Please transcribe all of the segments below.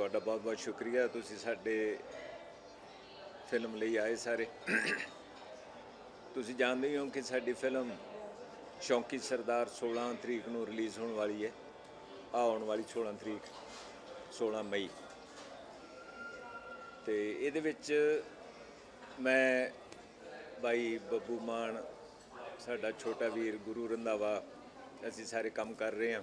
ਤੁਹਾਡਾ ਬਹੁਤ ਬਹੁਤ ਸ਼ੁਕਰੀਆ। ਤੁਸੀਂ ਸਾਡੇ ਫਿਲਮ ਲਈ ਆਏ ਸਾਰੇ। ਤੁਸੀਂ ਜਾਣਦੇ ਹੀ ਹੋ ਕਿ ਸਾਡੀ ਫਿਲਮ ਸ਼ੌਂਕੀ ਸਰਦਾਰ 16 ਤਰੀਕ ਨੂੰ ਰਿਲੀਜ਼ ਹੋਣ ਵਾਲੀ ਹੈ। ਆਉਣ ਵਾਲੀ 16 ਤਰੀਕ 16 ਮਈ। ਤੇ ਇਹਦੇ ਵਿੱਚ ਮੈਂ ਬਾਈ ਬੱਬੂ ਮਾਨ, ਸਾਡਾ ਛੋਟਾ ਵੀਰ ਗੁਰੂ ਰੰਧਾਵਾ, ਅਸੀਂ ਸਾਰੇ ਕੰਮ ਕਰ ਰਹੇ ਹਾਂ।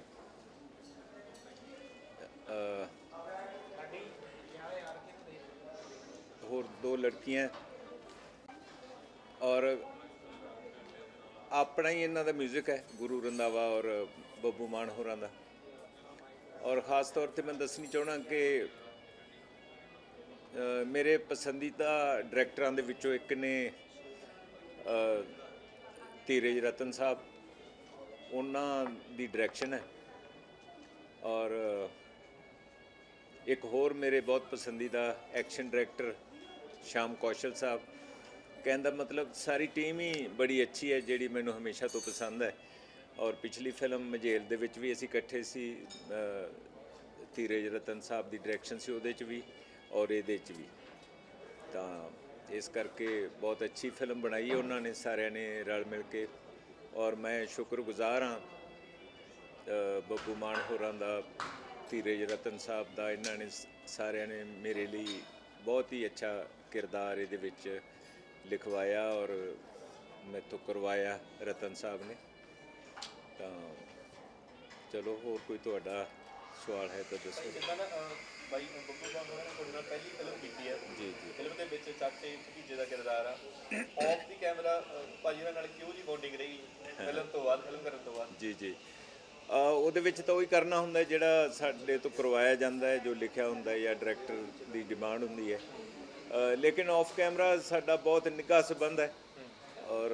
ਅ, ਹੋਰ ਦੋ ਲੜਕੀਆਂ ਔਰ ਆਪਣਾ ਹੀ ਇਹਨਾਂ ਦਾ 뮤직 ਹੈ ਗੁਰੂ ਰੰਧਾਵਾ ਔਰ ਬੱਬੂ ਮਾਨ ਹੋਰਾਂ ਦਾ। ਔਰ ਖਾਸ ਤੌਰ ਤੇ ਮੈਂ ਦੱਸਣੀ ਚਾਹਣਾ ਕਿ ਮੇਰੇ ਪਸੰਦੀਦਾ ਡਾਇਰੈਕਟਰਾਂ ਦੇ ਵਿੱਚੋਂ ਇੱਕ ਨੇ ਧੀਰਜ ਰਤਨ ਸਾਹਿਬ। ਉਹਨਾਂ ਦੀ ਡਾਇਰੈਕਸ਼ਨ ਹੈ। ਔਰ ਇੱਕ ਹੋਰ ਮੇਰੇ ਬਹੁਤ ਪਸੰਦੀਦਾ ਐਕਸ਼ਨ ਡਾਇਰੈਕਟਰ ਸ਼ਾਮ ਕੌਸ਼ਲ ਸਾਹਿਬ। ਕਹਿੰਦਾ ਮਤਲਬ ਸਾਰੀ ਟੀਮ ਹੀ ਬੜੀ ਅੱਛੀ ਹੈ, ਜਿਹੜੀ ਮੈਨੂੰ ਹਮੇਸ਼ਾ ਤੋਂ ਪਸੰਦ ਹੈ। ਔਰ ਪਿਛਲੀ ਫਿਲਮ ਮਜੇਲ ਦੇ ਵਿੱਚ ਵੀ ਅਸੀਂ ਇਕੱਠੇ ਸੀ ਧੀਰਜ ਰਤਨ ਸਾਹਿਬ ਦੀ ਡਾਇਰੈਕਸ਼ਨ ਸੀ ਉਹਦੇ 'ਚ ਵੀ ਔਰ ਇਹਦੇ 'ਚ ਵੀ। ਤਾਂ ਇਸ ਕਰਕੇ ਬਹੁਤ ਅੱਛੀ ਫਿਲਮ ਬਣਾਈ ਹੈ ਉਹਨਾਂ ਨੇ, ਸਾਰਿਆਂ ਨੇ ਰਲ ਮਿਲ ਕੇ। ਔਰ ਮੈਂ ਸ਼ੁਕਰਗੁਜ਼ਾਰ ਹਾਂ ਬੱਬੂ ਮਾਨ ਹੋਰਾਂ ਦਾ, ਧੀਰਜ ਰਤਨ ਸਾਹਿਬ ਦਾ। ਇਹਨਾਂ ਨੇ ਸਾਰਿਆਂ ਨੇ ਮੇਰੇ ਲਈ ਬਹੁਤ ਹੀ ਅੱਛਾ ਕਿਰਦਾਰ ਇਹਦੇ ਵਿੱਚ ਲਿਖਵਾਇਆ ਔਰ ਮੈਥੋਂ ਕਰਵਾਇਆ ਰਤਨ ਸਾਹਿਬ ਨੇ। ਤਾਂ ਚਲੋ ਹੋਰ ਕੋਈ ਤੁਹਾਡਾ ਸਵਾਲ ਹੈ ਤਾਂ ਦੱਸੋ। ਬਾਈ ਬੱਬੂ ਮਾਨ ਹੋਣਾ ਨੇ ਤੁਹਾਡੇ ਨਾਲ ਪਹਿਲੀ ਫਿਲਮ ਕੀਤੀ ਹੈ। ਜੀ ਜੀ। ਫਿਲਮ ਦੇ ਵਿੱਚ ਚਾਚੇ ਭਤੀਜੇ ਦਾ ਕਿਰਦਾਰ ਆ। ਆਫ ਦੀ ਕੈਮਰਾ ਭਾਜੀ ਹੋਰਾਂ ਨਾਲ ਕਿਉਂ ਜੀ ਬੌਂਡਿੰਗ ਰਹੀ? ਫਿਲਮ ਤੋਂ ਬਾਅਦ ਫਿਲਮ ਕਰਨ ਤੋਂ ਬਾਅਦ। ਜੀ ਜੀ। ਅ, ਉਹਦੇ ਵਿੱਚ ਤਾਂ ਉਹੀ ਕਰਨਾ ਹੁੰਦਾ ਜਿਹੜਾ ਸਾਡੇ ਤੋਂ ਕਰਵਾਇਆ ਜਾਂਦਾ ਹੈ ਜੋ ਲਿਖਿਆ ਹੁੰਦਾ ਹੈ ਜਾਂ ਡਾਇਰੈਕਟਰ ਦੀ ਡਿਮਾਂਡ ਹੁੰਦੀ ਹੈ। ਲੇਕਿਨ ਆਫ ਕੈਮਰਾ ਸਾਡਾ ਬਹੁਤ ਨਿੱਘਾ ਸੰਬੰਧ ਹੈ। ਔਰ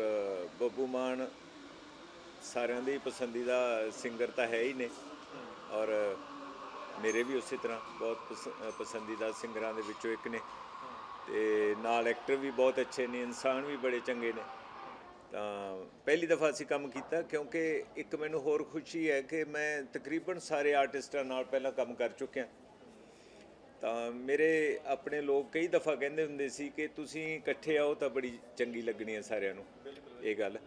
ਬੱਬੂ ਮਾਨ ਸਾਰਿਆਂ ਦੇ ਪਸੰਦੀਦਾ ਸਿੰਗਰ ਤਾਂ ਹੈ ਹੀ ਨੇ। ਔਰ ਮੇਰੇ ਵੀ ਉਸੇ ਤਰ੍ਹਾਂ ਬਹੁਤ ਪਸ- ਪਸੰਦੀਦਾ ਸਿੰਗਰਾਂ ਦੇ ਵਿੱਚੋਂ ਇੱਕ ਨੇ। ਤੇ ਨਾਲ ਐਕਟਰ ਵੀ ਬਹੁਤ ਅੱਛੇ ਨੇ, ਇਨਸਾਨ ਵੀ ਬੜੇ ਚੰਗੇ ਨੇ। ਤਾਂ ਪਹਿਲੀ ਦਫਾ ਅਸੀਂ ਕੰਮ ਕੀਤਾ, ਕਿਉਂਕਿ ਇੱਕ ਮੈਨੂੰ ਹੋਰ ਖੁਸ਼ੀ ਹੈ ਕਿ ਮੈਂ ਤਕਰੀਬਨ ਸਾਰੇ ਆਰਟਿਸਟਾਂ ਨਾਲ ਪਹਿਲਾਂ ਕੰਮ ਕਰ ਚੁੱਕਿਆ। ਤਾਂ ਮੇਰੇ ਆਪਣੇ ਲੋਕ ਕਈ ਦਫਾ ਕਹਿੰਦੇ ਹੁੰਦੇ ਸੀ ਕਿ ਤੁਸੀਂ ਇਕੱਠੇ ਆਓ ਤਾਂ ਬੜੀ ਚੰਗੀ ਲੱਗਣੀ ਹੈ ਸਾਰਿਆਂ ਨੂੰ। ਇਹ ਗੱਲ।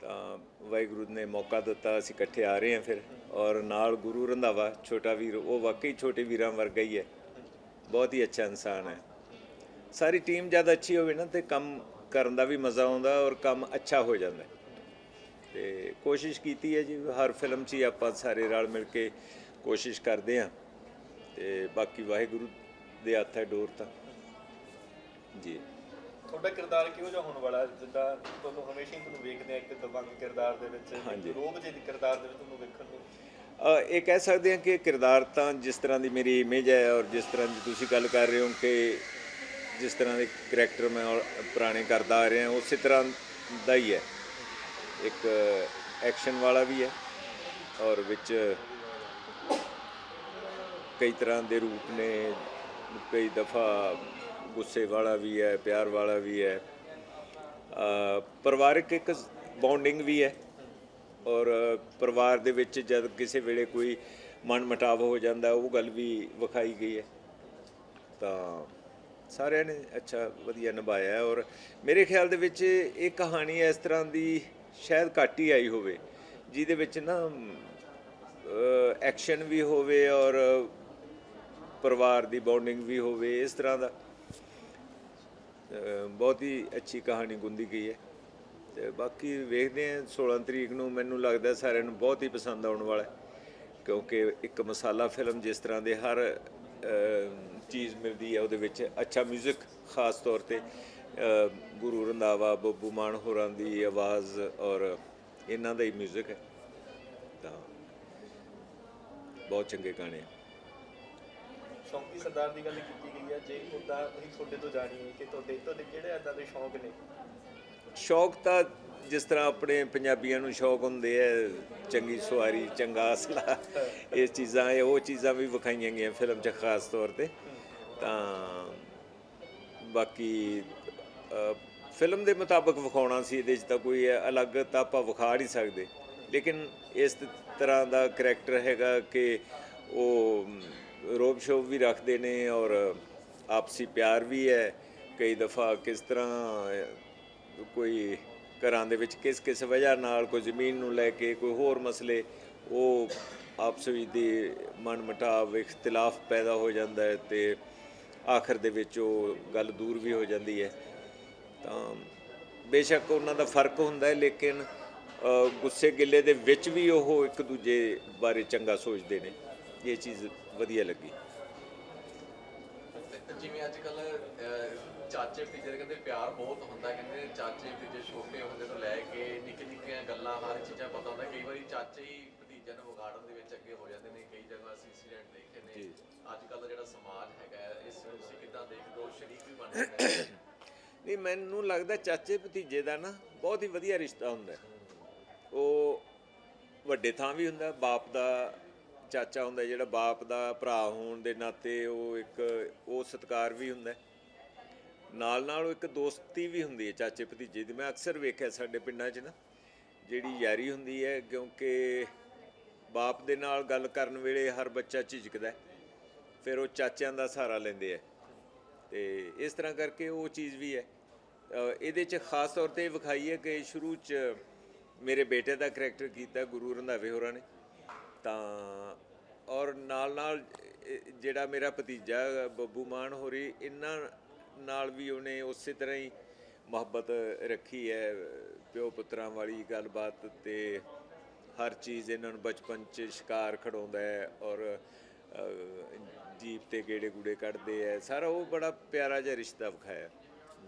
ਤਾਂ ਵਾਹਿਗੁਰੂ ਨੇ ਮੌਕਾ ਦਿੱਤਾ, ਅਸੀਂ ਇਕੱਠੇ ਆ ਰਹੇ ਹਾਂ ਫਿਰ। ਔਰ ਨਾਲ ਗੁਰੂ ਰੰਧਾਵਾ, ਛੋਟਾ ਵੀਰ, ਉਹ ਵਾਕਈ ਛੋਟੇ ਵੀਰਾਂ ਵਰਗਾ ਹੀ ਹੈ। ਬਹੁਤ ਹੀ ਅੱਛਾ ਇਨਸਾਨ ਹੈ। ਸਾਰੀ ਟੀਮ ਜਦ ਅੱਛੀ ਹੋਵੇ ਨਾ, ਤੇ ਕੰਮ ਕਰਨ ਦਾ ਵੀ ਮਜ਼ਾ ਆਉਂਦਾ ਔਰ ਕੰਮ ਅੱਛਾ ਹੋ ਜਾਂਦਾ। ਹੈ। ਤੇ ਕੋਸ਼ਿਸ਼ ਕੀਤੀ ਹੈ ਜੀ, ਹਰ ਫਿਲਮ 'ਚ ਹੀ ਆਪਾਂ ਸਾਰੇ ਰਲ ਮਿਲ ਕੇ ਕੋਸ਼ਿਸ਼ ਕਰਦੇ ਹਾਂ। ਤੇ ਬਾਕੀ ਵਾਹਿਗੁਰੂ ਦੇ ਹੱਥ ਹੈ ਡੋਰ ਤਾਂ ਜੀ ਤੁਹਾਡਾ ਕਿਰਦਾਰ ਕਿਹੋ ਜਿਹਾ ਹੋਣ ਵਾਲਾ ਹੈ? ਜਿੱਦਾਂ ਤੁਹਾਨੂੰ ਹਮੇਸ਼ਾ ਹੀ ਤੁਹਾਨੂੰ ਵੇਖਦੇ ਆ ਇੱਕ ਦਬੰਗ ਕਿਰਦਾਰ ਦੇ ਵਿੱਚ ਹਾਂਜੀ। ਰੋਬ ਜਿਹੇ ਦੀ ਕਿਰਦਾਰ ਦੇ ਵਿੱਚ ਤੁਹਾਨੂੰ ਵੇਖਣ ਨੂੰ ਅ, ਇਹ ਕਹਿ ਸਕਦੇ ਹਾਂ ਕਿ ਕਿਰਦਾਰ ਤਾਂ ਜਿਸ ਤਰ੍ਹਾਂ ਦੀ ਮੇਰੀ ਇਮੇਜ ਹੈ ਔਰ ਜਿਸ ਤਰ੍ਹਾਂ ਦੀ ਤੁਸੀਂ ਗੱਲ ਕਰ ਰਹੇ ਹੋ ਕਿ ਜਿਸ ਤਰ੍ਹਾਂ ਦੇ ਕਰੈਕਟਰ ਮੈਂ ਔਰ ਪੁਰਾਣੇ ਕਰਦਾ ਆ ਰਿਹਾ ਉਸੇ ਤਰ੍ਹਾਂ ਦਾ ਹੀ ਹੈ ਇੱਕ ਐਕਸ਼ਨ ਵਾਲਾ ਵੀ ਹੈ ਔਰ ਵਿੱਚ ਕਈ ਤਰ੍ਹਾਂ ਦੇ ਰੂਪ ਨੇ ਕਈ ਦਫਾ ਗੁੱਸੇ ਵਾਲਾ ਵੀ ਹੈ ਪਿਆਰ ਵਾਲਾ ਵੀ ਹੈ। ਅ, ਪਰਿਵਾਰਕ ਇੱਕ ਬੌਂਡਿੰਗ ਵੀ ਹੈ ਔਰ ਪਰਿਵਾਰ ਦੇ ਵਿੱਚ ਜਦ ਕਿਸੇ ਵੇਲੇ ਕੋਈ ਮਨ ਮਟਾਵ ਹੋ ਜਾਂਦਾ ਉਹ ਗੱਲ ਵੀ ਵਿਖਾਈ ਗਈ ਹੈ। ਤਾਂ ਸਾਰਿਆਂ ਨੇ ਅੱਛਾ ਵਧੀਆ ਨਿਭਾਇਆ ਔਰ ਮੇਰੇ ਖਿਆਲ ਦੇ ਵਿੱਚ ਇਹ ਕਹਾਣੀ ਇਸ ਤਰ੍ਹਾਂ ਦੀ ਸ਼ਾਇਦ ਘੱਟ ਹੀ ਆਈ ਹੋਵੇ ਜਿਹਦੇ ਵਿੱਚ ਨਾ ਐਕਸ਼ਨ ਵੀ ਹੋਵੇ ਔਰ ਪਰਿਵਾਰ ਦੀ ਬੌਂਡਿੰਗ ਵੀ ਹੋਵੇ ਇਸ ਤਰ੍ਹਾਂ ਦਾ ਅ, ਬਹੁਤ ਹੀ ਅੱਛੀ ਕਹਾਣੀ ਗੁੰਦੀ ਗਈ ਹੈ ਤੇ ਬਾਕੀ ਵੇਖਦੇ ਹਾਂ 16 ਤਰੀਕ ਨੂੰ ਮੈਨੂੰ ਲੱਗਦਾ ਸਾਰਿਆਂ ਨੂੰ ਬਹੁਤ ਹੀ ਪਸੰਦ ਆਉਣ ਵਾਲਾ ਹੈ ਕਿਉਂਕਿ ਇੱਕ ਮਸਾਲਾ ਫਿਲਮ ਜਿਸ ਤਰ੍ਹਾਂ ਦੇ ਹਰ ਅ, ਚੀਜ਼ ਮਿਲਦੀ ਹੈ ਉਹਦੇ ਵਿੱਚ ਅੱਛਾ 뮤직 ਖਾਸ ਤੌਰ ਤੇ ਅ, ਗੁਰੂ ਰੰਧਾਵਾ ਬੱਬੂ ਮਾਨ ਹੋਰਾਂ ਦੀ ਆਵਾਜ਼ ਔਰ ਇਹਨਾਂ ਦਾ ਹੀ 뮤직 ਹੈ ਤਾਂ ਬਹੁਤ ਚੰਗੇ ਗਾਣੇ ਆ ਸ਼ੌਂਕੀ ਸਰਦਾਰ ਦੀ ਗੱਲ ਕੀਤੀ ਗਈ ਹੈ ਜੇ ਉਦਾਂ ਅਸੀਂ ਤੁਹਾਡੇ ਤੋਂ ਜਾਣੀਏ ਕਿ ਤੁਹਾਡੇ ਤੁਹਾਡੇ ਕਿਹੜੇ ਏਦਾਂ ਦੇ ਸ਼ੌਂਕ ਨੇ? ਸ਼ੌਕ ਤਾਂ ਜਿਸ ਤਰ੍ਹਾਂ ਆਪਣੇ ਪੰਜਾਬੀਆਂ ਨੂੰ ਸ਼ੌਕ ਹੁੰਦੇ ਐ ਚੰਗੀ ਸਵਾਰੀ ਚੰਗਾ ਅਸਲਾ ਇਹ ਚੀਜ਼ਾਂ ਇਹ ਉਹ ਚੀਜ਼ਾਂ ਵੀ ਵਿਖਾਈਆਂ ਗਈਆਂ ਫਿਲਮ 'ਚ ਖਾਸ ਤੌਰ ਤੇ। ਤਾਂ ਬਾਕੀ ਫਿਲਮ ਦੇ ਮੁਤਾਬਕ ਵਿਖਾਉਣਾ ਸੀ ਇਹਦੇ 'ਚ ਤਾਂ ਕੋਈ ਅਲੱਗ ਤਾਂ ਆਪਾਂ ਵਿਖਾ ਨਹੀਂ ਸਕਦੇ। ਲੇਕਿਨ ਇਸ ਤਰ੍ਹਾਂ ਦਾ ਕਰੈਕਟਰ ਹੈਗਾ ਕਿ ਉਹ ਰੋਬ ਸ਼ੋਬ ਵੀ ਰੱਖਦੇ ਨੇ ਔਰ ਆਪਸੀ ਪਿਆਰ ਵੀ ਹੈ। ਕਈ ਦਫਾ ਕਿਸ ਤਰ੍ਹਾਂ ਕੋਈ ਘਰਾਂ ਦੇ ਵਿੱਚ ਕਿਸ ਕਿਸ ਵਜ੍ਹਾ ਨਾਲ ਕੋਈ ਜ਼ਮੀਨ ਨੂੰ ਲੈ ਕੇ ਕੋਈ ਹੋਰ ਮਸਲੇ, ਉਹ ਆਪਸ ਵਿੱਚ ਦੀ ਮਨ ਮੁਟਾਵ ਇਖਤਲਾਫ ਪੈਦਾ ਹੋ ਜਾਂਦਾ ਹੈ ਤੇ ਆਖਰ ਦੇ ਵਿੱਚ ਉਹ ਗੱਲ ਦੂਰ ਵੀ ਹੋ ਜਾਂਦੀ ਹੈ। ਤਾਂ ਬੇਸ਼ੱਕ ਉਹਨਾਂ ਦਾ ਫ਼ਰਕ ਹੁੰਦਾ ਹੈ, ਲੇਕਿਨ ਗੁੱਸੇ ਗਿੱਲੇ ਦੇ ਵਿੱਚ ਵੀ ਉਹ ਇੱਕ ਦੂਜੇ ਬਾਰੇ ਚੰਗਾ ਸੋਚਦੇ ਨੇ। ਇਹ ਚੀਜ਼ ਵਧੀਆ ਲੱਗੀ। ਜਿਵੇਂ ਅੱਜ ਕੱਲ ਚਾਚੇ ਭਤੀਜੇ ਕਹਿੰਦੇ ਪਿਆਰ ਬਹੁਤ ਹੁੰਦਾ ਕਹਿੰਦੇ ਚਾਚੇ ਭਤੀਜੇ ਛੋਟੇ ਹੁੰਦੇ ਤੋਂ ਲੈ ਕੇ ਨਿੱਕੀ ਨਿੱਕੀਆਂ ਗੱਲਾਂ ਹਰ ਚੀਜ਼ਾਂ ਪਤਾ ਹੁੰਦਾ। ਕਈ ਵਾਰੀ ਚਾਚੇ ਹੀ ਭਤੀਜਿਆਂ ਨੂੰ ਵਿਗਾੜਨ ਦੇ ਵਿੱਚ ਅੱਗੇ ਹੋ ਜਾਂਦੇ ਨੇ ਕਈ ਜਗ੍ਹਾ ਅਸੀਂ ਇੰਸੀਡੈਂਟ ਦੇਖੇ ਨੇ। ਅੱਜ ਕੱਲ ਦਾ ਜਿਹੜਾ ਸਮਾਜ ਹੈਗਾ ਇਸ ਨੂੰ ਤੁਸੀਂ ਕਿੱਦਾਂ ਦੇਖਦੇ ਹੋ? ਸ਼ਰੀਕ ਵੀ ਬਣ ਜਾਂਦੇ ਨਹੀਂ ਮੈਨੂੰ ਲੱਗਦਾ ਚਾਚੇ ਭਤੀਜੇ ਦਾ ਨਾ ਬਹੁਤ ਹੀ ਵਧੀਆ ਰਿਸ਼ਤਾ ਹੁੰਦਾ। ਉਹ ਵੱਡੇ ਥਾਂ ਵੀ ਹੁੰਦਾ ਬਾਪ ਦਾ ਚਾਚਾ ਹੁੰਦਾ ਜਿਹੜਾ ਬਾਪ ਦਾ ਭਰਾ ਹੋਣ ਦੇ ਨਾਤੇ ਉਹ ਇੱਕ, ਉਹ ਸਤਿਕਾਰ ਵੀ ਹੁੰਦਾ ਨਾਲ ਨਾਲ ਉਹ ਇੱਕ ਦੋਸਤੀ ਵੀ ਹੁੰਦੀ ਹੈ ਚਾਚੇ ਭਤੀਜੇ ਦੀ। ਮੈਂ ਅਕਸਰ ਵੇਖਿਆ ਸਾਡੇ ਪਿੰਡਾਂ 'ਚ ਨਾ, ਜਿਹੜੀ ਯਾਰੀ ਹੁੰਦੀ ਹੈ ਕਿਉਂਕਿ ਬਾਪ ਦੇ ਨਾਲ ਗੱਲ ਕਰਨ ਵੇਲੇ ਹਰ ਬੱਚਾ ਝਿਜਕਦਾ ਫਿਰ ਉਹ ਚਾਚਿਆਂ ਦਾ ਸਹਾਰਾ ਲੈਂਦੇ ਆ ਤੇ ਇਸ ਤਰ੍ਹਾਂ ਕਰਕੇ ਉਹ ਚੀਜ਼ ਵੀ ਹੈ। ਇਹਦੇ 'ਚ ਖਾਸ ਤੌਰ ਤੇ ਵਿਖਾਈ ਹੈ ਕਿ ਸ਼ੁਰੂ 'ਚ ਮੇਰੇ ਬੇਟੇ ਦਾ ਕਰੈਕਟਰ ਕੀਤਾ ਗੁਰੂ ਰੰਧਾਵੇ ਹੋਰਾਂ ਨੇ। ਤਾਂ, ਔਰ ਨਾਲ ਨਾਲ ਜਿਹੜਾ ਮੇਰਾ ਭਤੀਜਾ ਬੱਬੂ ਮਾਨ ਹੋਰੀ, ਇਹਨਾਂ ਨਾਲ ਵੀ ਉਹਨੇ ਉਸੇ ਤਰ੍ਹਾਂ ਹੀ ਮੁਹੱਬਤ ਰੱਖੀ ਹੈ, ਪਿਓ ਪੁੱਤਰਾਂ ਵਾਲੀ ਗੱਲਬਾਤ ਤੇ ਹਰ ਚੀਜ਼ ਇਹਨਾਂ ਨੂੰ ਬਚਪਨ 'ਚ ਸ਼ਿਕਾਰ ਖੜਾਉਂਦਾ ਹੈ ਔਰ ਜੀਪ ਤੇ ਗੇੜੇ ਗੂੜੇ ਕੱਢਦੇ ਐ ਸਾਰਾ ਉਹ ਬੜਾ ਪਿਆਰਾ ਜਿਹਾ ਰਿਸ਼ਤਾ ਵਿਖਾਇਆ,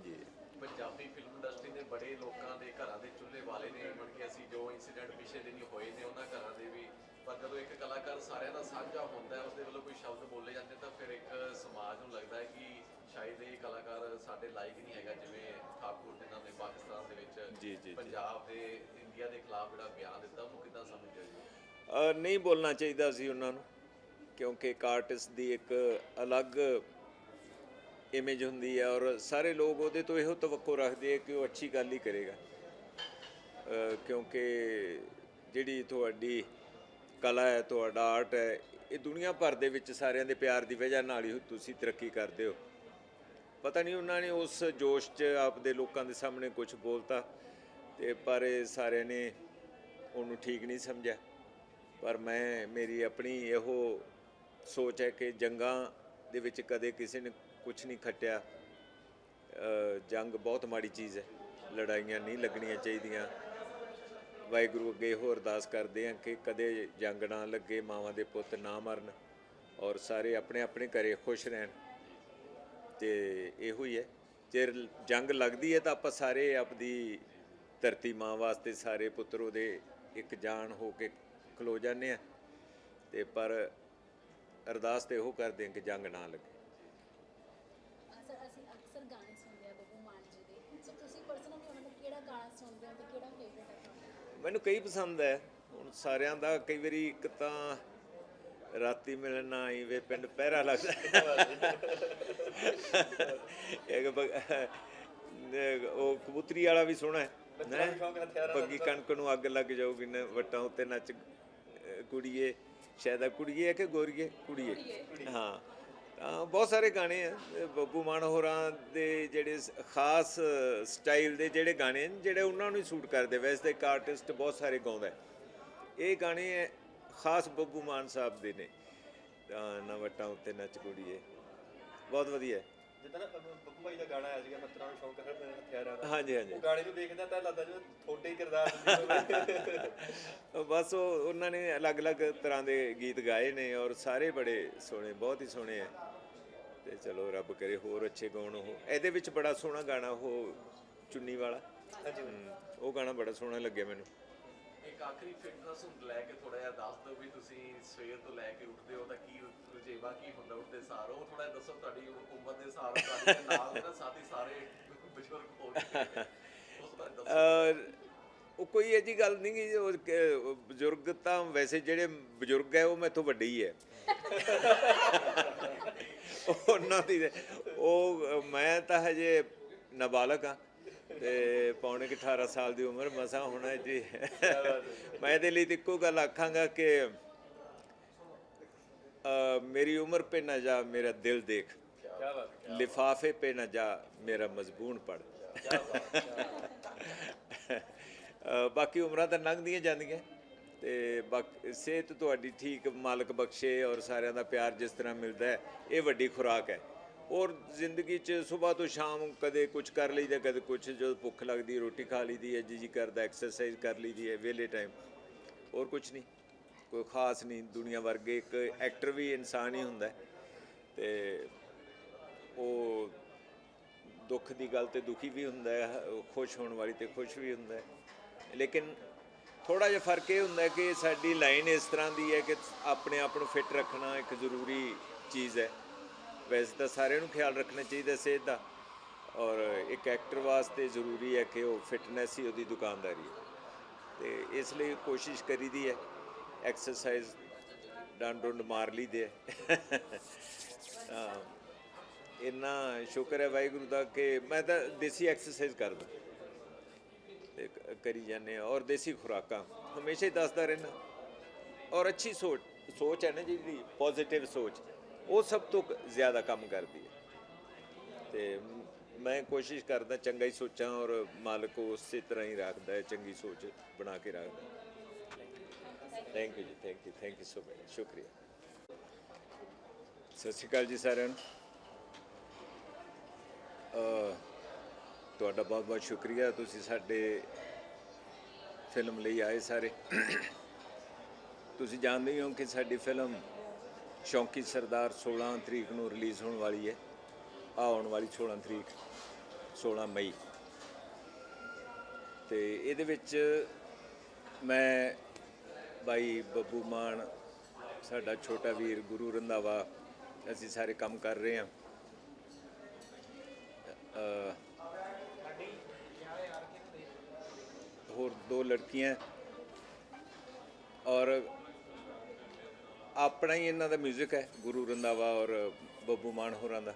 ਜੀ। ਪੰਜਾਬੀ ਫਿਲਮ ਇੰਡਸਟਰੀ ਦੇ ਬੜੇ ਲੋਕਾਂ ਦੇ ਘਰਾਂ ਦੇ ਚੁੱਲ੍ਹੇ ਵਾਲੇ ਨੇ ਮਨ ਕਿ ਅਸੀਂ ਜੋ ਇਨਸੀਡੈਂਟ ਪਿਛਲੇ ਦਿਨੀ ਹੋਏ ਨੇ, ਉਹਨਾਂ ਘਰਾਂ ਦੇ ਵੀ ਪਰ ਜਦੋਂ ਇੱਕ ਕਲਾਕਾਰ ਸਾਰਿਆਂ ਦਾ ਸਾਂਝਾ ਹੁੰਦਾ ਹੈ ਉਸਦੇ ਵੱਲੋਂ ਕੋਈ ਸ਼ਬਦ ਬੋਲੇ ਜਾਂਦੇ ਤਾਂ ਫਿਰ ਇੱਕ ਸਮਾਜ ਨੂੰ ਲੱਗਦਾ ਹੈ ਕਿ ਸ਼ਾਇਦ ਇਹ ਕਲਾਕਾਰ ਸਾਡੇ ਲਾਇਕ ਨਹੀਂ ਹੈਗਾ ਜਿਵੇਂ ਠਾਕੁਰ ਜਿਨ੍ਹਾਂ ਨੇ ਪਾਕਿਸਤਾਨ ਦੇ ਵਿੱਚ ਜੀ, ਜੀ। ਪੰਜਾਬ ਦੇ ਇੰਡੀਆ ਦੇ ਖਿਲਾਫ ਜਿਹੜਾ ਬਿਆਨ ਦਿੱਤਾ ਉਹਨੂੰ ਕਿੱਦਾਂ ਸਮਝਦੇ ਜੀ ਨਹੀਂ ਬੋਲਣਾ ਚਾਹੀਦਾ ਸੀ ਉਹਨਾਂ ਨੂੰ ਕਿਉਂਕਿ ਇੱਕ ਆਰਟਿਸਟ ਦੀ ਇੱਕ ਅਲੱਗ ਇਮੇਜ ਹੁੰਦੀ ਹੈ ਔਰ ਸਾਰੇ ਲੋਕ ਉਹਦੇ ਤੋਂ ਇਹੋ ਤਵੱਕੋ ਰੱਖਦੇ ਆ ਕਿ ਉਹ ਅੱਛੀ ਗੱਲ ਹੀ ਕਰੇਗਾ ਕਿਉਂਕਿ ਜਿਹੜੀ ਤੁਹਾਡੀ ਕਲਾ ਹੈ, ਤੁਹਾਡਾ ਆਰਟ ਹੈ, ਇਹ ਦੁਨੀਆ ਭਰ ਦੇ ਵਿੱਚ ਸਾਰਿਆਂ ਦੇ ਪਿਆਰ ਦੀ ਵਜ੍ਹਾ ਨਾਲ ਹੀ ਤੁਸੀਂ ਤਰੱਕੀ ਕਰਦੇ ਹੋ। ਪਤਾ ਨਹੀਂ ਉਹਨਾਂ ਨੇ ਉਸ ਜੋਸ਼ 'ਚ ਆਪਦੇ ਲੋਕਾਂ ਦੇ ਸਾਹਮਣੇ ਕੁਝ ਬੋਲਤਾ ਤੇ ਪਰ ਸਾਰਿਆਂ ਨੇ ਉਹਨੂੰ ਠੀਕ ਨਹੀਂ ਸਮਝਿਆ। ਪਰ ਮੈਂ, ਮੇਰੀ ਆਪਣੀ ਇਹੋ ਸੋਚ ਹੈ ਕਿ ਜੰਗਾਂ ਦੇ ਵਿੱਚ ਕਦੇ ਕਿਸੇ ਨੇ ਕੁਝ ਨਹੀਂ ਖੱਟਿਆ। ਜੰਗ ਬਹੁਤ ਮਾੜੀ ਚੀਜ਼ ਹੈ, ਲੜਾਈਆਂ ਨਹੀਂ ਲੱਗਣੀਆਂ ਚਾਹੀਦੀਆਂ। ਵਾਹਿਗੁਰੂ ਅੱਗੇ ਇਹੋ ਅਰਦਾਸ ਕਰਦੇ ਹਾਂ ਕਿ ਕਦੇ ਜੰਗ ਨਾ ਲੱਗੇ, ਮਾਵਾਂ ਦੇ ਪੁੱਤ ਨਾ ਮਰਨ ਔਰ ਸਾਰੇ ਆਪਣੇ ਆਪਣੇ ਘਰੇ ਖੁਸ਼ ਰਹਿਣ। ਤੇ ਇਹੋ ਹੀ ਹੈ। ਜੇ ਜੰਗ ਲੱਗਦੀ ਹੈ ਤਾਂ ਆਪਾਂ ਸਾਰੇ ਆਪਦੀ ਧਰਤੀ ਮਾਂ ਵਾਸਤੇ ਸਾਰੇ ਪੁੱਤਰ ਉਹਦੇ ਇੱਕ ਜਾਨ ਹੋ ਕੇ ਖਲੋ ਜਾਂਦੇ ਆ ਤੇ ਪਰ ਅਰਦਾਸ ਤੇ ਇਹੋ ਕਰਦੇ ਹਾਂ ਕਿ ਜੰਗ ਨਾ ਲੱਗੇ ਸਰ ਅਸੀਂ ਅਕਸਰ ਗਾਣੇ ਸੁਣਦੇ ਆ ਬੱਬੂ ਮਾਨ ਜੀ ਦੇ ਸੋ ਤੁਸੀਂ ਪਰਸਨਲੀ ਉਹਨਾਂ ਦਾ ਕਿਹੜਾ ਗਾਣਾ ਸੁਣਦੇ ਹੋ ਤੇ ਕਿਹੜਾ ਫੇਵਰੇਟ ਹੈ ਤੁਹਾਡਾ ਮੈਨੂੰ ਕਈ ਪਸੰਦ ਹੈ। ਹੁਣ ਸਾਰਿਆਂ ਦਾ ਕਈ ਵਾਰੀ ਇੱਕ ਤਾਂ ਰਾਤੀ ਮਿਲਣਾ ਆਈ ਵੇ ਪਿੰਡ ਪਹਿਰਾ ਲੱਗਦਾ। ਅਹ ਉਹ ਕਬੂਤਰੀ ਵਾਲਾ ਵੀ ਸੋਹਣਾ ਹੈ ਹੈਂ? ਪੱਗੀ ਕਣਕ ਨੂੰ ਅੱਗ ਲੱਗ ਜਾਊਗੀ ਨਾ ਵਟਾਂ ਉੱਤੇ ਨੱਚ ਕੁੜੀਏ ਸ਼ਾਇਦ ਆ ਕੁੜੀਏ ਹੈ ਕਿ ਗੋਰੀਏ? ਕੁੜੀਏ। ਹਾਂ। ਤਾਂ ਬਹੁਤ ਸਾਰੇ ਗਾਣੇ ਆ ਬੱਬੂ ਮਾਨ ਹੋਰਾਂ ਦੇ ਜਿਹੜੇ ਖਾਸ ਸਟਾਈਲ ਦੇ ਜਿਹੜੇ ਗਾਣੇ ਨੇ, ਜਿਹੜੇ ਉਹਨਾਂ ਨੂੰ ਸੂਟ ਕਰਦੇ ਵੈਸੇ ਤਾਂ ਇੱਕ ਆਰਟਿਸਟ ਬਹੁਤ ਸਾਰੇ ਗਾਉਂਦਾ ਇਹ ਗਾਣੇ ਖਾਸ ਬੱਬੂ ਮਾਨ ਸਾਹਿਬ ਦੇ ਨੇ। ਤਾਂ ਨਾ ਵਟਾਂ ਉੱਤੇ ਨੱਚ ਕੁੜੀਏ। ਬਹੁਤ ਵਧੀਆ ਜਿੱਦਾਂ ਨਾ ਅਹ ਬੱਬੂ ਭਾਈ ਦਾ ਗਾਣਾ ਆਇਆ ਸੀਗਾ ਮਿੱਤਰਾਂ ਨੂੰ ਸ਼ੌਂਕ ਹੈ ਹਥਿਆਰਾਂ ਦਾ ਹਾਂਜੀ ਹਾਂਜੀ। ਉਹ ਗਾਣੇ ਨੂੰ ਦੇਖਦਾ ਤਾਂ ਲੱਗਦਾ ਜਿਵੇਂ ਤੁਹਾਡੇ ਹੀ ਕਿਰਦਾਰ ਬਸ ਉਹ ਉਹਨਾਂ ਨੇ ਅਲੱਗ-ਅਲੱਗ ਤਰ੍ਹਾਂ ਦੇ ਗੀਤ ਗਾਏ ਨੇ ਔਰ ਸਾਰੇ ਬੜੇ ਸੋਹਣੇ ਬਹੁਤ ਹੀ ਸੋਹਣੇ ਆ। ਤੇ ਚਲੋ ਰੱਬ ਕਰੇ ਹੋਰ ਅੱਛੇ ਗਾਉਣ ਉਹ ਇਹਦੇ ਵਿੱਚ ਬੜਾ ਸੋਹਣਾ ਗਾਣਾ ਉਹ ਚੁੰਨੀ ਵਾਲਾ। ਉਹ ਗਾਣਾ ਬੜਾ ਸੋਹਣਾ ਲੱਗਿਆ ਮੈਨੂੰ। ਇੱਕ ਆਖਰੀ ਫਿਟਨੈਸ ਨੂੰ ਲੈ ਕੇ ਥੋੜਾ ਜਿਹਾ ਦੱਸ ਦਿਓ ਵੀ ਤੁਸੀਂ ਸਵੇਰ ਤੋਂ ਲੈ ਕੇ ਉੱਠਦੇ ਹੋ ਤਾਂ ਕੀ ਰੁਝੇਵਾ ਕੀ ਹੁੰਦਾ ਉੱਠਦੇ ਸਾਰ ਉਹ ਥੋੜਾ ਜਿਹਾ ਦੱਸੋ ਤੁਹਾਡੀ ਉਮਰ ਦੇ ਹਿਸਾਬ ਨਾਲ ਤੁਹਾਡੇ ਨਾਲ ਨਾ ਸਾਥੀ ਸਾਰੇ ਬਜ਼ੁਰਗ ਹੋ ਗਏ। ਉਸ ਬਾਰੇ ਦੱਸੋ। ਅਹ, ਉਹ ਕੋਈ ਅਜੀ ਗੱਲ ਨਹੀਂ ਕਿ ਬਜ਼ੁਰਗ ਤਾਂ ਵੈਸੇ ਜਿਹੜੇ ਬਜ਼ੁਰਗ ਹੈ ਉਹ ਮੈਥੋਂ ਵੱਡੇ ਹੀ ਹੈ। ਉਹਨਾਂ ਦੀ ਉਹ ਮੈਂ ਤਾਂ ਹਜੇ ਨਾਬਾਲਗ ਆ ਤੇ ਪੌਣੇ 18 ਸਾਲ ਦੀ ਉਮਰ ਮਸਾ ਹੋਣਾ ਜੀ। ਮੈਂ ਇਹਦੇ ਲਈ ਇੱਕੋ ਗੱਲ ਆਖਾਂਗਾ ਕਿ ਮੇਰੀ ਉਮਰ ਪੇ ਨਾ ਜਾ ਮੇਰਾ ਦਿਲ ਦੇਖ। ਲਿਫਾਫੇ ਪੇ ਨਾ ਜਾ ਮੇਰਾ ਮਜ਼ਬੂਨ ਪੜ। ਬਾਕੀ ਉਮਰਾਂ ਤਾਂ ਲੰਘਦੀਆਂ ਜਾਂਦੀਆਂ। ਤੇ ਸਿਹਤ ਤੁਹਾਡੀ ਠੀਕ ਮਾਲਕ ਬਖਸ਼ੇ ਔਰ ਸਾਰਿਆਂ ਦਾ ਪਿਆਰ ਜਿਸ ਤਰ੍ਹਾਂ ਮਿਲਦਾ ਹੈ ਇਹ ਵੱਡੀ ਖੁਰਾਕ ਹੈ। ਔਰ ਜ਼ਿੰਦਗੀ 'ਚ ਸਵੇਰ ਤੋਂ ਸ਼ਾਮ ਕਦੇ ਕੁਝ ਕਰ ਲਈਦਾ, ਕਦੇ ਕੁਝ ਜਦੋਂ ਭੁੱਖ ਲੱਗਦੀ, ਰੋਟੀ ਖਾ ਲਈਦੀ ਹੈ ਜੀ ਜੀ ਕਰਦਾ ਐਕਸਰਸਾਈਜ਼ ਕਰ ਲਈਦੀ ਹੈ, ਵਿਹਲੇ ਟਾਈਮ ਹੋਰ ਕੁਝ ਨਹੀਂ, ਕੋਈ ਖਾਸ ਨਹੀਂ, ਦੁਨੀਆ ਵਰਗੇ ਇੱਕ ਐਕਟਰ ਵੀ ਇਨਸਾਨ ਹੀ ਹੁੰਦਾ ਹੈ। ਤੇ ਉਹ ਦੁੱਖ ਦੀ ਗੱਲ ਤੇ ਦੁਖੀ ਵੀ ਹੁੰਦਾ ਹੈ, ਖੁਸ਼ ਹੋਣ ਵਾਲੀ ਤੇ ਖੁਸ਼ ਵੀ ਹੁੰਦਾ ਹੈ। ਲੇਕਿਨ ਥੋੜਾ ਜਿਹਾ ਫ਼ਰਕ ਇਹ ਹੁੰਦਾ ਕਿ ਸਾਡੀ ਲਾਈਨ ਇਸ ਤਰ੍ਹਾਂ ਦੀ ਹੈ ਕਿ ਆਪਣੇ ਆਪ ਨੂੰ ਫਿੱਟ ਰੱਖਣਾ ਇੱਕ ਜ਼ਰੂਰੀ ਚੀਜ਼ ਹੈ। ਵੈਸੇ ਤਾਂ ਸਾਰਿਆਂ ਨੂੰ ਖਿਆਲ ਰੱਖਣਾ ਚਾਹੀਦਾ ਸਿਹਤ ਦਾ। ਔਰ ਇੱਕ ਐਕਟਰ ਵਾਸਤੇ ਜ਼ਰੂਰੀ ਹੈ ਕਿ ਉਹ ਫਿਟਨੈਸ ਹੀ ਉਹਦੀ ਦੁਕਾਨਦਾਰੀ ਹੈ। ਤੇ ਇਸ ਲਈ ਕੋਸ਼ਿਸ਼ ਕਰੀਦੀ ਹੈ। ਐਕਸਰਸਾਈਜ਼ ਡੰਡ ਡੁੰਡ ਮਾਰ ਲਈ ਦੇ ਇੰਨਾ ਸ਼ੁਕਰ ਹੈ ਵਾਹਿਗੁਰੂ ਦਾ ਕਿ ਮੈਂ ਤਾਂ ਦੇਸੀ ਐਕਸਰਸਾਈਜ਼ ਕਰਦਾ। ਤੇ ਕਰੀ ਜਾਂਦੇ ਹਾਂ। ਔਰ ਦੇਸੀ ਖੁਰਾਕਾਂ। ਹਮੇਸ਼ਾ ਹੀ ਦੱਸਦਾ ਰਹਿਣਾ ਔਰ ਅੱਛੀ ਸੋਚ ਸੋਚ ਹੈ ਨਾ ਜਿਹੜੀ ਪੋਜ਼ਿਟਿਵ ਸੋਚ। ਉਹ ਸਭ ਤੋਂ ਜ਼ਿਆਦਾ ਕੰਮ ਕਰਦੀ ਹੈ। ਤੇ ਮੈਂ ਕੋਸ਼ਿਸ਼ ਕਰਦਾ, ਚੰਗਾ ਹੀ ਸੋਚਾਂ ਔਰ ਮਾਲਕ ਉਸੇ ਤਰ੍ਹਾਂ ਹੀ ਰੱਖਦਾ ਹੈ, ਚੰਗੀ ਸੋਚ ਬਣਾ ਕੇ ਰੱਖਦਾ thank you ji thank you thank you so much ਸ਼ੁਕਰੀਆ। ਸਤਿ ਸ਼੍ਰੀ ਅਕਾਲ ਜੀ ਸਾਰਿਆਂ ਨੂੰ। ਤੁਹਾਡਾ ਬਹੁਤ ਬਹੁਤ ਸ਼ੁਕਰੀਆ, ਤੁਸੀਂ ਸਾਡੇ ਫਿਲਮ ਲਈ ਆਏ ਸਾਰੇ। ਤੁਸੀਂ ਜਾਣਦੇ ਹੀ ਹੋ ਕਿ ਸਾਡੀ ਫਿਲਮ ਸ਼ੌਂਕੀ ਸਰਦਾਰ 16 ਤਰੀਕ ਨੂੰ ਰਿਲੀਜ਼ ਹੋਣ ਵਾਲੀ ਹੈ। ਆ ਆਉਣ ਵਾਲੀ 16 ਤਰੀਕ 16 ਮਈ। ਤੇ ਇਹਦੇ ਵਿੱਚ ਮੈਂ ਬਾਈ ਬੱਬੂ ਮਾਨ, ਸਾਡਾ ਛੋਟਾ ਵੀਰ ਗੁਰੂ ਰੰਧਾਵਾ, ਅਸੀਂ ਸਾਰੇ ਕੰਮ ਕਰ ਰਹੇ ਹਾਂ। ਹੋਰ ਦੋ ਲੜਕੀਆਂ ਔਰ ਆਪਣਾ ਹੀ ਇਹਨਾਂ ਦਾ 뮤직 ਹੈ, ਗੁਰੂ ਰੰਧਾਵਾ ਔਰ ਬੱਬੂ ਮਾਨ ਹੋਰਾਂ ਦਾ।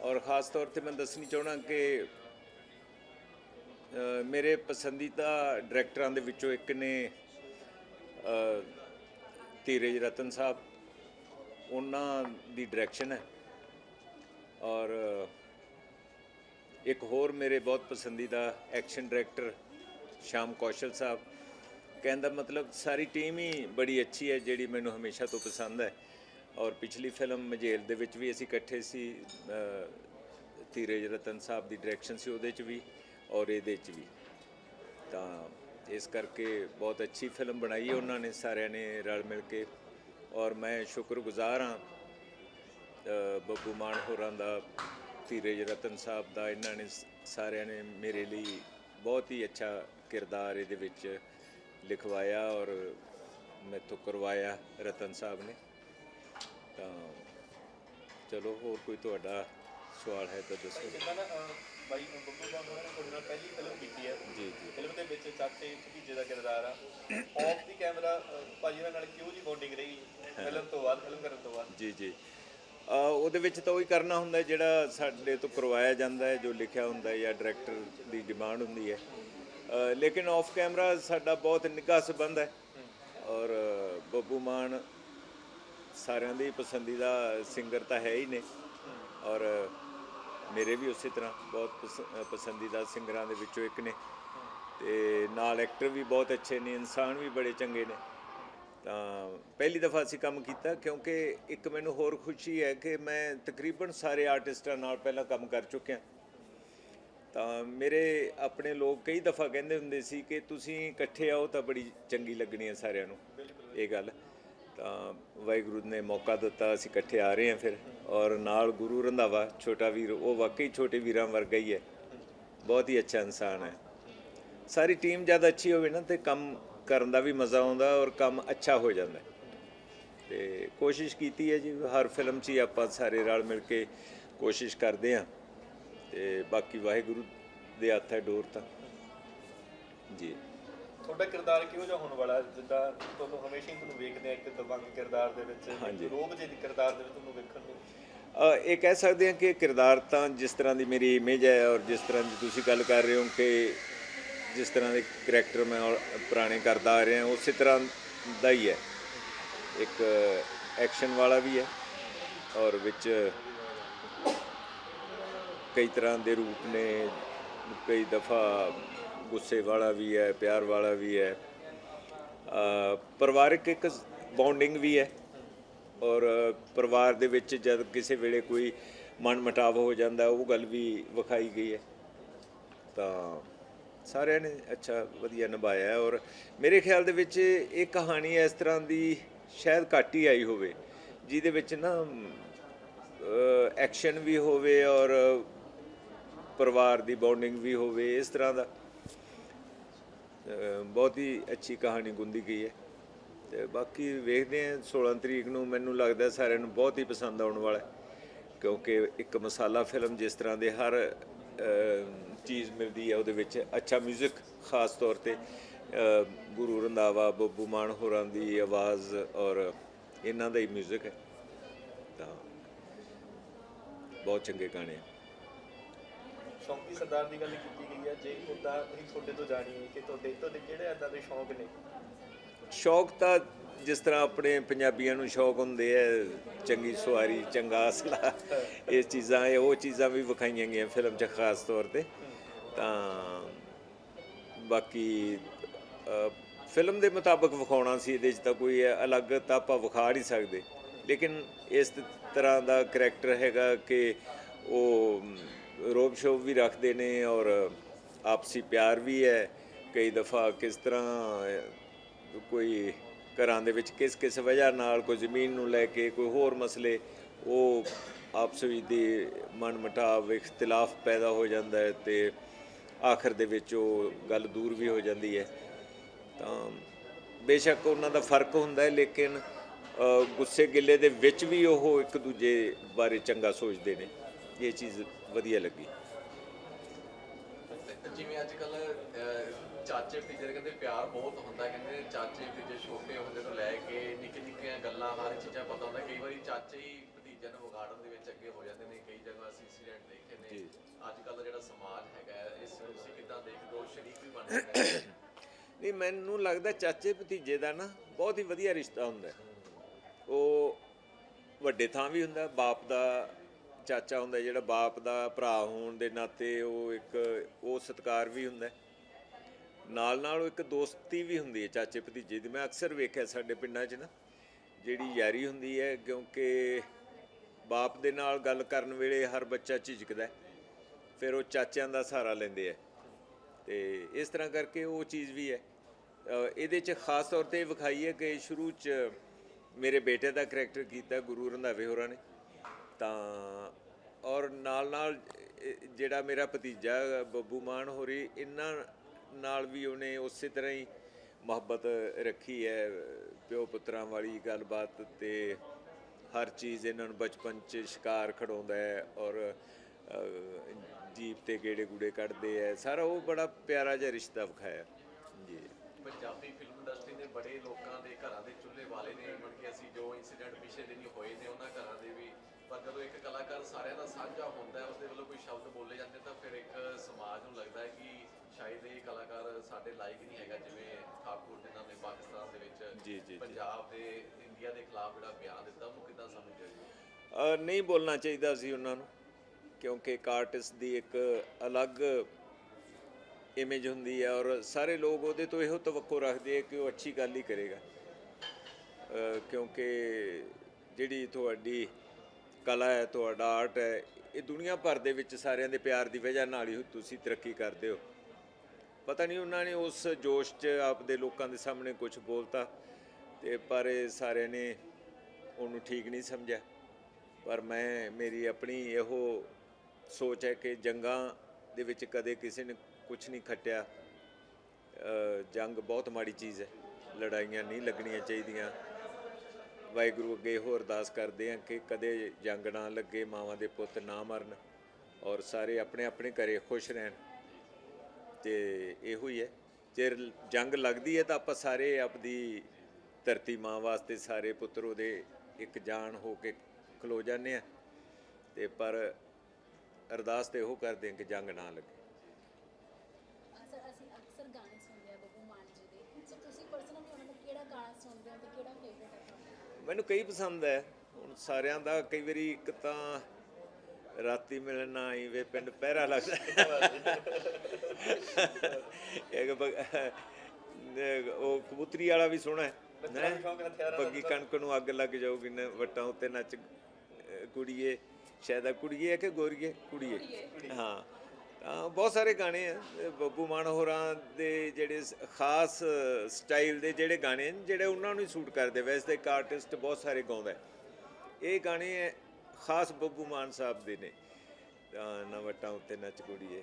ਔਰ ਖਾਸ ਤੌਰ ਤੇ ਮੈਂ ਦੱਸਣੀ ਚਾਹਣਾ ਕਿ ਮੇਰੇ ਪਸੰਦੀਦਾ ਡਾਇਰੈਕਟਰਾਂ ਦੇ ਵਿੱਚੋਂ ਇੱਕ ਨੇ ਧੀਰਜ ਰਤਨ ਸਾਹਿਬ। ਉਹਨਾਂ ਦੀ ਡਾਇਰੈਕਸ਼ਨ ਹੈ। ਔਰ ਇੱਕ ਹੋਰ ਮੇਰੇ ਬਹੁਤ ਪਸੰਦੀਦਾ ਐਕਸ਼ਨ ਡਾਇਰੈਕਟਰ ਸ਼ਾਮ ਕੌਸ਼ਲ ਸਾਹਿਬ। ਕਹਿੰਦਾ ਮਤਲਬ ਸਾਰੀ ਟੀਮ ਹੀ ਬੜੀ ਅੱਛੀ ਹੈ, ਜਿਹੜੀ ਮੈਨੂੰ ਹਮੇਸ਼ਾ ਤੋਂ ਪਸੰਦ ਹੈ। ਔਰ ਪਿਛਲੀ ਫਿਲਮ ਮਜੇਲ ਦੇ ਵਿੱਚ ਵੀ ਅਸੀਂ ਇਕੱਠੇ ਸੀ ਧੀਰਜ ਰਤਨ ਸਾਹਿਬ ਦੀ ਡਾਇਰੈਕਸ਼ਨ ਸੀ ਉਹਦੇ 'ਚ ਵੀ ਔਰ ਇਹਦੇ 'ਚ ਵੀ। ਤਾਂ ਇਸ ਕਰਕੇ ਬਹੁਤ ਅੱਛੀ ਫਿਲਮ ਬਣਾਈ ਹੈ ਉਹਨਾਂ ਨੇ, ਸਾਰਿਆਂ ਨੇ ਰਲ ਮਿਲ ਕੇ। ਔਰ ਮੈਂ ਸ਼ੁਕਰਗੁਜ਼ਾਰ ਹਾਂ ਬੱਬੂ ਮਾਨ ਹੋਰਾਂ ਦਾ, ਧੀਰਜ ਰਤਨ ਸਾਹਿਬ ਦਾ, ਇਹਨਾਂ ਨੇ ਸਾਰਿਆਂ ਨੇ ਮੇਰੇ ਲਈ ਬਹੁਤ ਹੀ ਅੱਛਾ ਕਿਰਦਾਰ ਇਹਦੇ ਵਿੱਚ ਲਿਖਵਾਇਆ ਔਰ ਮੈਥੋਂ ਕਰਵਾਇਆ ਰਤਨ ਸਾਹਿਬ ਨੇ। ਤਾਂ ਚਲੋ ਹੋਰ ਕੋਈ ਤੁਹਾਡਾ ਸਵਾਲ ਹੈ ਤਾਂ ਦੱਸੋ। ਜਿੱਦਾਂ ਨਾ ਅਹ, ਬਾਈ ਬੱਬੂ ਹੋਰਾਂ ਨੇ ਤੁਹਾਡੇ ਨਾਲ ਪਹਿਲੀ ਫਿਲਮ ਕੀਤੀ ਹੈ। ਜੀ ਜੀ। ਫਿਲਮ ਦੇ ਵਿੱਚ ਚਾਚੇ ਭਤੀਜੇ ਦਾ ਕਿਰਦਾਰ ਆ। ਆਫ ਦੀ ਕੈਮਰਾ ਭਾਜੀ ਹੋਰਾਂ ਨਾਲ ਕਿਉਂ ਜੀ ਬੌਂਡਿੰਗ ਰਹੀ? ਫਿਲਮ ਤੋਂ ਬਾਅਦ ਫਿਲਮ ਕਰਨ ਤੋਂ ਬਾਅਦ। ਜੀ ਜੀ। ਅ, ਉਹਦੇ ਵਿੱਚ ਤਾਂ ਉਹੀ ਕਰਨਾ ਹੁੰਦਾ ਹੈ ਜਿਹੜਾ ਸਾਡੇ ਤੋਂ ਕਰਵਾਇਆ ਜਾਂਦਾ ਹੈ ਜੋ ਲਿਖਿਆ ਹੁੰਦਾ ਹੈ ਜਾਂ ਡਾਇਰੈਕਟਰ ਦੀ ਡਿਮਾਂਡ ਹੁੰਦੀ ਹੈ। ਲੇਕਿਨ ਆਫ ਕੈਮਰਾ ਸਾਡਾ ਬਹੁਤ ਨਿੱਘਾ ਸੰਬੰਧ ਹੈ। ਔਰ ਬੱਬੂ ਮਾਨ ਸਾਰਿਆਂ ਦੀ ਪਸੰਦੀਦਾ ਸਿੰਗਰ ਤਾਂ ਹੈ ਹੀ ਨੇ। ਔਰ ਮੇਰੇ ਵੀ ਉਸੇ ਤਰ੍ਹਾਂ ਬਹੁਤ ਪਸ- ਪਸੰਦੀਦਾ ਸਿੰਗਰਾਂ ਦੇ ਵਿੱਚੋਂ ਇੱਕ ਨੇ। ਤੇ ਨਾਲ ਐਕਟਰ ਵੀ ਬਹੁਤ ਅੱਛੇ ਨੇ, ਇਨਸਾਨ ਵੀ ਬੜੇ ਚੰਗੇ ਨੇ। ਤਾਂ ਪਹਿਲੀ ਦਫਾ ਅਸੀਂ ਕੰਮ ਕੀਤਾ ਕਿਉਂਕਿ ਇੱਕ ਮੈਨੂੰ ਹੋਰ ਖੁਸ਼ੀ ਹੈ ਕਿ ਮੈਂ ਤਕਰੀਬਨ ਸਾਰੇ ਆਰਟਿਸਟਾਂ ਨਾਲ ਪਹਿਲਾਂ ਕੰਮ ਕਰ ਚੁੱਕਿਆ। ਤਾਂ ਮੇਰੇ ਆਪਣੇ ਲੋਕ ਕਈ ਦਫਾ ਕਹਿੰਦੇ ਹੁੰਦੇ ਸੀ ਕਿ ਤੁਸੀਂ ਇਕੱਠੇ ਆਓ ਤਾਂ ਬੜੀ ਚੰਗੀ ਲੱਗਣੀ ਹੈ ਸਾਰਿਆਂ ਨੂੰ। ਇਹ ਗੱਲ। ਤਾਂ ਵਾਹਿਗੁਰੂ ਨੇ ਮੌਕਾ ਦਿੱਤਾ ਅਸੀਂ ਇਕੱਠੇ ਆ ਰਹੇ ਹਾਂ ਫਿਰ। ਔਰ ਨਾਲ ਗੁਰੂ ਰੰਧਾਵਾ ਛੋਟਾ ਵੀਰ ਉਹ ਵਾਕਈ ਛੋਟੇ ਵੀਰਾਂ ਵਰਗਾ ਹੀ ਹੈ। ਬਹੁਤ ਹੀ ਅੱਛਾ ਇਨਸਾਨ ਹੈ। ਸਾਰੀ ਟੀਮ ਜਦ ਅੱਛੀ ਹੋਵੇ ਨਾ ਤੇ ਕੰਮ ਕਰਨ ਦਾ ਵੀ ਮਜ਼ਾ ਆਉਂਦਾ ਔਰ ਕੰਮ ਅੱਛਾ ਹੋ ਜਾਂਦਾ। ਤੇ ਕੋਸ਼ਿਸ਼ ਕੀਤੀ ਹੈ ਜੀ ਹਰ ਫਿਲਮ 'ਚ ਹੀ ਆਪਾਂ ਸਾਰੇ ਰਲ ਮਿਲ ਕੇ ਕੋਸ਼ਿਸ਼ ਕਰਦੇ ਹਾਂ। ਤੇ ਬਾਕੀ ਵਾਹਿਗੁਰੂ ਦੇ ਹੱਥ ਹੈ ਡੋਰ ਤਾਂ। ਜੀ। ਤੁਹਾਡਾ ਕਿਰਦਾਰ ਕਿਹੋ ਜਿਹਾ ਹੋਣ ਵਾਲਾ ਜਿੱਦਾਂ ਤੁਹਾਨੂੰ ਹਮੇਸ਼ਾ ਹੀ ਤੁਹਾਨੂੰ ਵੇਖਦੇ ਆ ਇੱਕ ਦਬੰਗ ਕਿਰਦਾਰ ਦੇ ਵਿੱਚ। ਰੋਬ ਜਿਹੇ ਦੀ ਕਿਰਦਾਰ ਦੇ ਵਿੱਚ ਤੁਹਾਨੂੰ ਵੇਖਣ ਨੂੰ। ਇਹ ਕਹਿ ਸਕਦੇ ਹਾਂ ਕਿ ਕਿਰਦਾਰ ਤਾਂ ਜਿਸ ਤਰ੍ਹਾਂ ਦੀ ਮੇਰੀ ਇਮੇਜ ਹੈ ਔਰ ਜਿਸ ਤਰ੍ਹਾਂ ਦੀ ਤੁਸੀਂ ਗੱਲ ਕਰ ਰਹੇ ਹੋ ਕਿ ਜਿਸ ਤਰ੍ਹਾਂ ਦੇ ਕਰੈਕਟਰ ਮੈਂ ਪੁਰਾਣੇ ਕਰਦਾ ਆ ਰਿਹਾ ਉਸੇ ਤਰ੍ਹਾਂ ਦਾ ਹੀ ਹੈ। ਇੱਕ ਐਕਸ਼ਨ ਵਾਲਾ ਵੀ ਹੈ ਔਰ ਵਿੱਚ ਕਈ ਤਰ੍ਹਾਂ ਦੇ ਰੂਪ ਨੇ ਕਈ ਦਫਾ ਗੁੱਸੇ ਵਾਲਾ ਵੀ ਹੈ ਪਿਆਰ ਵਾਲਾ ਵੀ ਹੈ। ਅ, ਪਰਿਵਾਰਕ ਇੱਕ ਬੌਂਡਿੰਗ ਵੀ ਹੈ ਔਰ ਪਰਿਵਾਰ ਦੇ ਵਿੱਚ ਜਦ ਕਿਸੇ ਵੇਲੇ ਕੋਈ ਮਨ ਮਟਾਵ ਹੋ ਜਾਂਦਾ ਉਹ ਗੱਲ ਵੀ ਵਿਖਾਈ ਗਈ ਹੈ। ਤਾਂ ਸਾਰਿਆਂ ਨੇ ਅੱਛਾ ਵਧੀਆ ਨਿਭਾਇਆ ਔਰ ਮੇਰੇ ਖਿਆਲ ਦੇ ਵਿੱਚ ਇਹ ਕਹਾਣੀ ਇਸ ਤਰ੍ਹਾਂ ਦੀ ਸ਼ਾਇਦ ਘੱਟ ਹੀ ਆਈ ਹੋਵੇ ਜਿਹਦੇ ਵਿੱਚ ਨਾ ਐਕਸ਼ਨ ਵੀ ਹੋਵੇ ਔਰ ਪਰਿਵਾਰ ਦੀ ਬੌਂਡਿੰਗ ਵੀ ਹੋਵੇ ਇਸ ਤਰ੍ਹਾਂ ਦਾ ਅ, ਬਹੁਤ ਹੀ ਅੱਛੀ ਕਹਾਣੀ ਗੁੰਦੀ ਗਈ ਹੈ ਤੇ ਬਾਕੀ ਵੇਖਦੇ ਹਾਂ 16 ਤਰੀਕ ਨੂੰ ਮੈਨੂੰ ਲੱਗਦਾ ਸਾਰਿਆਂ ਨੂੰ ਬਹੁਤ ਹੀ ਪਸੰਦ ਆਉਣ ਵਾਲਾ ਹੈ ਕਿਉਂਕਿ ਇੱਕ ਮਸਾਲਾ ਫਿਲਮ ਜਿਸ ਤਰ੍ਹਾਂ ਦੇ ਹਰ ਅ, ਚੀਜ਼ ਮਿਲਦੀ ਹੈ ਉਹਦੇ ਵਿੱਚ ਅੱਛਾ 뮤직 ਖਾਸ ਤੌਰ ਤੇ ਅ, ਗੁਰੂ ਰੰਧਾਵਾ ਬੱਬੂ ਮਾਨ ਹੋਰਾਂ ਦੀ ਆਵਾਜ਼ ਔਰ ਇਹਨਾਂ ਦਾ ਹੀ 뮤직 ਹੈ ਤਾਂ ਬਹੁਤ ਚੰਗੇ ਗਾਣੇ ਆ ਸ਼ੌਂਕੀ ਸਰਦਾਰ ਦੀ ਗੱਲ ਕੀਤੀ ਗਈ ਹੈ, ਜੇ ਉਦਾਂ ਅਸੀਂ ਤੁਹਾਡੇ ਤੋਂ ਜਾਣੀਏ ਕਿ ਤੁਹਾਡੇ ਤੁਹਾਡੇ ਕਿਹੜੇ ਏਦਾਂ ਦੇ ਸ਼ੌਂਕ ਨੇ? ਸ਼ੌਕ ਤਾਂ ਜਿਸ ਤਰ੍ਹਾਂ ਆਪਣੇ ਪੰਜਾਬੀਆਂ ਨੂੰ ਸ਼ੌਕ ਹੁੰਦੇ ਐ ਚੰਗੀ ਸਵਾਰੀ, ਚੰਗਾ ਅਸਲਾ, ਇਹ ਚੀਜ਼ਾਂ, ਇਹ ਉਹ ਚੀਜ਼ਾਂ ਵੀ ਵਿਖਾਈਆਂ ਗਈਆਂ ਫਿਲਮ 'ਚ ਖਾਸ ਤੌਰ ਤੇ। ਤਾਂ ਬਾਕੀ ਫਿਲਮ ਦੇ ਮੁਤਾਬਕ ਵਿਖਾਉਣਾ ਸੀ, ਇਹਦੇ 'ਚ ਤਾਂ ਕੋਈ ਅਲੱਗ ਤਾਂ ਆਪਾਂ ਵਿਖਾ ਨਹੀਂ ਸਕਦੇ। ਲੇਕਿਨ ਇਸ ਤਰ੍ਹਾਂ ਦਾ ਕਰੈਕਟਰ ਹੈਗਾ ਕਿ ਉਹ ਰੋਬ ਸ਼ੋਬ ਵੀ ਰੱਖਦੇ ਨੇ ਔਰ ਆਪਸੀ ਪਿਆਰ ਵੀ ਹੈ। ਕਈ ਦਫਾ ਕਿਸ ਤਰ੍ਹਾਂ ਕੋਈ ਘਰਾਂ ਦੇ ਵਿੱਚ ਕਿਸ ਕਿਸ ਵਜ੍ਹਾ ਨਾਲ ਕੋਈ ਜ਼ਮੀਨ ਨੂੰ ਲੈ ਕੇ ਕੋਈ ਹੋਰ ਮਸਲੇ, ਉਹ ਆਪਸ ਵਿੱਚ ਦੀ ਮਨ ਮੁਟਾਵ ਇਖਤਲਾਫ ਪੈਦਾ ਹੋ ਜਾਂਦਾ ਹੈ ਤੇ ਆਖਰ ਦੇ ਵਿੱਚ ਉਹ ਗੱਲ ਦੂਰ ਵੀ ਹੋ ਜਾਂਦੀ ਹੈ। ਤਾਂ ਬੇਸ਼ੱਕ ਉਹਨਾਂ ਦਾ ਫ਼ਰਕ ਹੁੰਦਾ ਹੈ, ਲੇਕਿਨ ਗੁੱਸੇ ਗਿੱਲੇ ਦੇ ਵਿੱਚ ਵੀ ਉਹ ਇੱਕ ਦੂਜੇ ਬਾਰੇ ਚੰਗਾ ਸੋਚਦੇ ਨੇ। ਇਹ ਚੀਜ਼ ਵਧੀਆ ਲੱਗੀ। ਜਿਵੇਂ ਅੱਜ ਕੱਲ ਚਾਚੇ ਭਤੀਜੇ ਕਹਿੰਦੇ ਪਿਆਰ ਬਹੁਤ ਹੁੰਦਾ ਕਹਿੰਦੇ ਚਾਚੇ ਭਤੀਜੇ ਛੋਟੇ ਹੁੰਦੇ ਤੋਂ ਲੈ ਕੇ ਨਿੱਕੀ ਨਿੱਕੀਆਂ ਗੱਲਾਂ ਹਰ ਚੀਜ਼ਾਂ ਪਤਾ ਹੁੰਦਾ। ਕਈ ਵਾਰੀ ਚਾਚੇ ਹੀ ਭਤੀਜਿਆਂ ਨੂੰ ਵਿਗਾੜਨ ਦੇ ਵਿੱਚ ਅੱਗੇ ਹੋ ਜਾਂਦੇ ਨੇ ਕਈ ਜਗ੍ਹਾ ਅਸੀਂ ਇੰਸੀਡੈਂਟ ਦੇਖੇ ਨੇ। ਅੱਜ ਕੱਲ ਦਾ ਜਿਹੜਾ ਸਮਾਜ ਹੈਗਾ ਇਸ ਨੂੰ ਤੁਸੀਂ ਕਿੱਦਾਂ ਦੇਖਦੇ ਹੋ? ਸ਼ਰੀਕ ਵੀ ਬਣ ਜਾਂਦੇ ਨਹੀਂ ਮੈਨੂੰ ਲੱਗਦਾ ਚਾਚੇ ਭਤੀਜੇ ਦਾ ਨਾ ਬਹੁਤ ਹੀ ਵਧੀਆ ਰਿਸ਼ਤਾ ਹੁੰਦਾ ਉਹ ਵੱਡੇ ਥਾਂ ਵੀ ਹੁੰਦਾ ਬਾਪ ਦਾ ਚਾਚਾ ਹੁੰਦਾ, ਜਿਹੜਾ ਬਾਪ ਦਾ ਭਰਾ ਹੋਣ ਦੇ ਨਾਤੇ ਉਹ ਇੱਕ, ਉਹ ਸਤਿਕਾਰ ਵੀ ਹੁੰਦਾ। ਨਾਲ ਨਾਲ ਉਹ ਇੱਕ ਦੋਸਤੀ ਵੀ ਹੁੰਦੀ ਹੈ ਚਾਚੇ ਭਤੀਜੇ ਦੀ। ਮੈਂ ਅਕਸਰ ਵੇਖਿਆ ਸਾਡੇ ਪਿੰਡਾਂ 'ਚ ਨਾ, ਜਿਹੜੀ ਯਾਰੀ ਹੁੰਦੀ ਹੈ, ਕਿਉਂਕਿ ਬਾਪ ਦੇ ਨਾਲ ਗੱਲ ਕਰਨ ਵੇਲੇ ਹਰ ਬੱਚਾ ਝਿਜਕਦਾ ਫਿਰ ਉਹ ਚਾਚਿਆਂ ਦਾ ਸਹਾਰਾ ਲੈਂਦੇ ਆ। ਤੇ ਇਸ ਤਰ੍ਹਾਂ ਕਰਕੇ ਉਹ ਚੀਜ਼ ਵੀ ਹੈ। ਇਹਦੇ 'ਚ ਖਾਸ ਤੌਰ ਤੇ ਵਿਖਾਈ ਹੈ ਕਿ ਸ਼ੁਰੂ 'ਚ ਮੇਰੇ ਬੇਟੇ ਦਾ ਕਰੈਕਟਰ ਕੀਤਾ, ਗੁਰੂ ਰੰਧਾਵੇ ਹੋਰਾਂ ਨੇ। ਤਾਂ, ਔਰ ਨਾਲ ਨਾਲ ਜਿਹੜਾ ਮੇਰਾ ਭਤੀਜਾ ਬੱਬੂ ਮਾਨ ਹੋਰੀ, ਇਹਨਾਂ ਨਾਲ ਵੀ ਉਹਨੇ ਉਸੇ ਤਰ੍ਹਾਂ ਹੀ ਮੁਹੱਬਤ ਰੱਖੀ ਹੈ, ਪਿਓ ਪੁੱਤਰਾਂ ਵਾਲੀ ਗੱਲਬਾਤ ਤੇ ਹਰ ਚੀਜ਼ ਇਹਨਾਂ ਨੂੰ ਬਚਪਨ 'ਚ ਸ਼ਿਕਾਰ ਖੜਾਉਂਦਾ ਹੈ ਔਰ ਜੀਪ ਤੇ ਗੇੜੇ ਗੂੜੇ ਕੱਢਦੇ ਐ ਸਾਰਾ ਉਹ ਬੜਾ ਪਿਆਰਾ ਜਿਹਾ ਰਿਸ਼ਤਾ ਵਿਖਾਇਆ। ਜੀ। ਪੰਜਾਬੀ ਫਿਲਮ ਇੰਡਸਟਰੀ ਦੇ ਬੜੇ ਲੋਕਾਂ ਦੇ ਘਰਾਂ ਦੇ ਚੁੱਲ੍ਹੇ ਵਾਲੇ ਨੇ ਮਨ ਕਿ ਅਸੀਂ ਜੋ ਇਨਸੀਡੈਂਟ ਪਿਛਲੇ ਦਿਨੀ ਹੋਏ ਨੇ, ਉਹਨਾਂ ਘਰਾਂ ਦੇ ਵੀ ਪਰ ਜਦੋਂ ਇੱਕ ਕਲਾਕਾਰ ਸਾਰਿਆਂ ਦਾ ਸਾਂਝਾ ਹੁੰਦਾ ਹੈ ਉਸਦੇ ਵੱਲੋਂ ਕੋਈ ਸ਼ਬਦ ਬੋਲੇ ਜਾਂਦੇ ਤਾਂ ਫਿਰ ਇੱਕ ਸਮਾਜ ਨੂੰ ਲੱਗਦਾ ਹੈ ਕਿ ਸ਼ਾਇਦ ਇਹ ਕਲਾਕਾਰ ਸਾਡੇ ਲਾਇਕ ਨਹੀਂ ਹੈਗਾ ਜਿਵੇਂ ਠਾਕੁਰ ਜਿਨ੍ਹਾਂ ਨੇ ਪਾਕਿਸਤਾਨ ਦੇ ਵਿੱਚ। ਪੰਜਾਬ ਦੇ ਇੰਡੀਆ ਦੇ ਖਿਲਾਫ ਜਿਹੜਾ ਬਿਆਨ ਦਿੱਤਾ ਉਹਨੂੰ ਕਿੱਦਾਂ ਸਮਝਦੇ ਹੋ ਨਹੀਂ ਬੋਲਣਾ ਚਾਹੀਦਾ ਸੀ ਉਹਨਾਂ ਨੂੰ ਕਿਉਂਕਿ ਇੱਕ ਆਰਟਿਸਟ ਦੀ ਇੱਕ ਅਲੱਗ ਇਮੇਜ ਹੁੰਦੀ ਹੈ ਔਰ ਸਾਰੇ ਲੋਕ ਉਹਦੇ ਤੋਂ ਇਹੋ ਤਵੱਕੋ ਰੱਖਦੇ ਆ ਕਿ ਉਹ ਅੱਛੀ ਗੱਲ ਹੀ ਕਰੇਗਾ ਕਿਉਂਕਿ ਜਿਹੜੀ ਤੁਹਾਡੀ ਕਲਾ ਹੈ, ਤੁਹਾਡਾ ਆਰਟ ਹੈ, ਇਹ ਦੁਨੀਆ ਭਰ ਦੇ ਵਿੱਚ ਸਾਰਿਆਂ ਦੇ ਪਿਆਰ ਦੀ ਵਜ੍ਹਾ ਨਾਲ ਹੀ ਤੁਸੀਂ ਤਰੱਕੀ ਕਰਦੇ ਹੋ। ਪਤਾ ਨਹੀਂ ਉਹਨਾਂ ਨੇ ਉਸ ਜੋਸ਼ 'ਚ ਆਪਦੇ ਲੋਕਾਂ ਦੇ ਸਾਹਮਣੇ ਕੁਝ ਬੋਲਤਾ ਤੇ ਪਰ ਸਾਰਿਆਂ ਨੇ ਉਹਨੂੰ ਠੀਕ ਨਹੀਂ ਸਮਝਿਆ। ਪਰ ਮੈਂ, ਮੇਰੀ ਆਪਣੀ ਇਹੋ ਸੋਚ ਹੈ ਕਿ ਜੰਗਾਂ ਦੇ ਵਿੱਚ ਕਦੇ ਕਿਸੇ ਨੇ ਕੁਝ ਨਹੀਂ ਖੱਟਿਆ। ਜੰਗ ਬਹੁਤ ਮਾੜੀ ਚੀਜ਼ ਹੈ, ਲੜਾਈਆਂ ਨਹੀਂ ਲੱਗਣੀਆਂ ਚਾਹੀਦੀਆਂ। ਵਾਹਿਗੁਰੂ ਅੱਗੇ ਇਹੋ ਅਰਦਾਸ ਕਰਦੇ ਹਾਂ ਕਿ ਕਦੇ ਜੰਗ ਨਾ ਲੱਗੇ, ਮਾਵਾਂ ਦੇ ਪੁੱਤ ਨਾ ਮਰਨ ਔਰ ਸਾਰੇ ਆਪਣੇ ਆਪਣੇ ਘਰੇ ਖੁਸ਼ ਰਹਿਣ। ਤੇ ਇਹੋ ਹੀ ਹੈ। ਜੇ ਜੰਗ ਲੱਗਦੀ ਹੈ ਤਾਂ ਆਪਾਂ ਸਾਰੇ ਆਪਦੀ ਧਰਤੀ ਮਾਂ ਵਾਸਤੇ ਸਾਰੇ ਪੁੱਤਰ ਉਹਦੇ ਇੱਕ ਜਾਨ ਹੋ ਕੇ ਖਲੋ ਜਾਂਦੇ ਆ ਤੇ ਪਰ ਅਰਦਾਸ ਤੇ ਇਹੋ ਕਰਦੇ ਹਾਂ ਕਿ ਜੰਗ ਨਾ ਲੱਗੇ ਅ, ਸਰ ਅਸੀਂ ਅਕਸਰ ਗਾਣੇ ਸੁਣਦੇ ਆ ਬੱਬੂ ਮਾਨ ਜੀ ਦੇ ਸੋ ਤੁਸੀਂ ਪਰਸਨਲੀ ਉਹਨਾਂ ਦਾ ਕਿਹੜਾ ਗਾਣਾ ਸੁਣਦੇ ਹੋ ਤੇ ਕਿਹੜਾ ਫੇਵਰਟ ਹੈ ਤੁਹਾਡਾ ਮੈਨੂੰ ਕਈ ਪਸੰਦ ਹੈ। ਹੁਣ ਸਾਰਿਆਂ ਦਾ ਕਈ ਵਾਰੀ ਇੱਕ ਤਾਂ ਰਾਤੀ ਮਿਲਣ ਆਈ ਵੇ ਪਿੰਡ ਪਹਿਰਾ ਲੱਗਦਾ। ਅਹ ਉਹ ਕਬੂਤਰੀ ਵਾਲਾ ਵੀ ਸੋਹਣਾ ਹੈ ਹੈਂ? ਬੱਗੀ ਕਣਕ ਨੂੰ ਅੱਗ ਲੱਗ ਜਾਊਗੀ ਨਾ ਵਟਾਂ ਉੱਤੇ ਨੱਚ ਕੁੜੀਏ ਸ਼ਾਇਦ ਆ ਕੁੜੀਏ ਹੈ ਕਿ ਗੋਰੀਏ? ਕੁੜੀਏ। ਹਾਂ। ਤਾਂ ਬਹੁਤ ਸਾਰੇ ਗਾਣੇ ਆ ਬੱਬੂ ਮਾਨ ਹੋਰਾਂ ਦੇ ਜਿਹੜੇ ਖਾਸ ਸਟਾਈਲ ਦੇ ਜਿਹੜੇ ਗਾਣੇ ਨੇ, ਜਿਹੜੇ ਉਹਨਾਂ ਨੂੰ ਸੂਟ ਕਰਦੇ ਵੈਸੇ ਤਾਂ ਇੱਕ ਆਰਟਿਸਟ ਬਹੁਤ ਸਾਰੇ ਗਾਉਂਦਾ ਇਹ ਗਾਣੇ ਖਾਸ ਬੱਬੂ ਮਾਨ ਸਾਹਿਬ ਦੇ ਨੇ। ਤਾਂ ਨਾ ਵਟਾਂ ਉੱਤੇ ਨੱਚ ਕੁੜੀਏ।